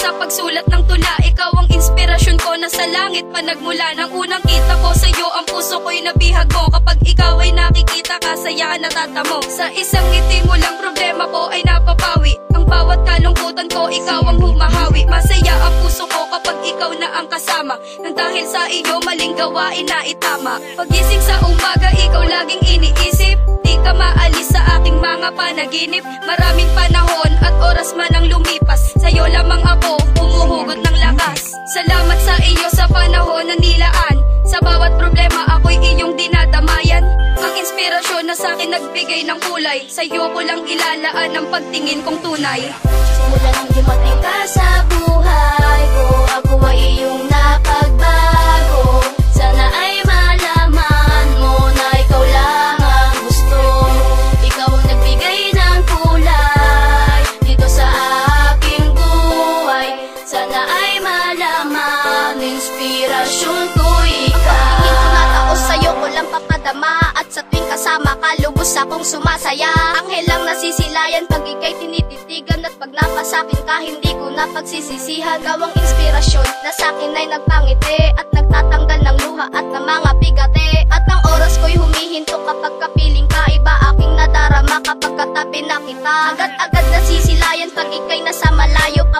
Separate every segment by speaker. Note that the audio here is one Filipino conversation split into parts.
Speaker 1: sa pagsulat ng tula. Ikaw ang inspirasyon ko na sa langit pa nagmula. Nang unang kita ko sa'yo ang puso ko'y nabihag mo. Kapag ikaw ay nakikita ka, saya natatamo Sa isang ngiti mo lang problema ko ay napapawi. Ang bawat kalungkutan ko, ikaw ang humahawi. Masaya ang puso ko kapag ikaw na ang kasama. Nang dahil sa iyo, maling gawain na itama. Pagising sa umaga, ikaw laging iniisip. Di ka maalis sa aking mga panaginip. Maraming panaginip Salamat sa iyo sa panahon na nilaan. Sa bawat problema ako'y iyong dinadamayan. Ang inspirasyon na sa akin nagbigay ng kulay. Sa'yo ko lang ilalaan ang pagtingin kong tunay.
Speaker 2: Simula nang dumating Inspirasyon ko ikaw
Speaker 3: Tingin ko natao sa'yo ko lang papadama. At sa tuwing kasama ka lubos akong sumasaya. Anghel lang nasisilayan pag ikay tinititigan. At pag napasakin ka hindi ko na pagsisisihan Gawang inspirasyon na sa'kin ay nagpangiti. At nagtatanggal ng luha at ng mga bigate. At ang oras ko'y humihinto kapag kapiling ka Iba aking nadarama kapag katabi na kita. Agad-agad nasisilayan pag ikay nasa malayo Kapangako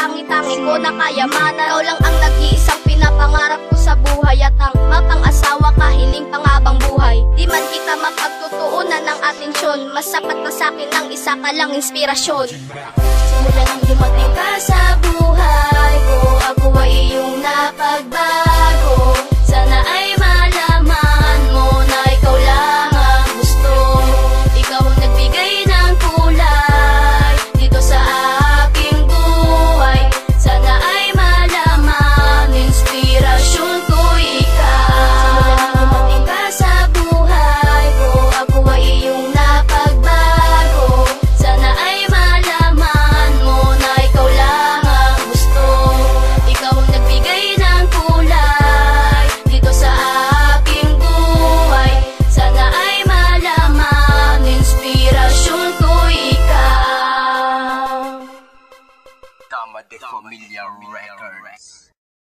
Speaker 3: katangi-tangi ko na kayamanan Ikaw lang ang nag-iisang pinapangarap ko sa buhay At ang mapang-asawa kahiling pangabang buhay. Di man kita mapagtutuunan ng atensyon Mas sapat na sa'kin ang isa ka lang inspirasyon.
Speaker 2: Simula nang dumating ka sa buhay ko Ako ay iyong
Speaker 4: the familiar records.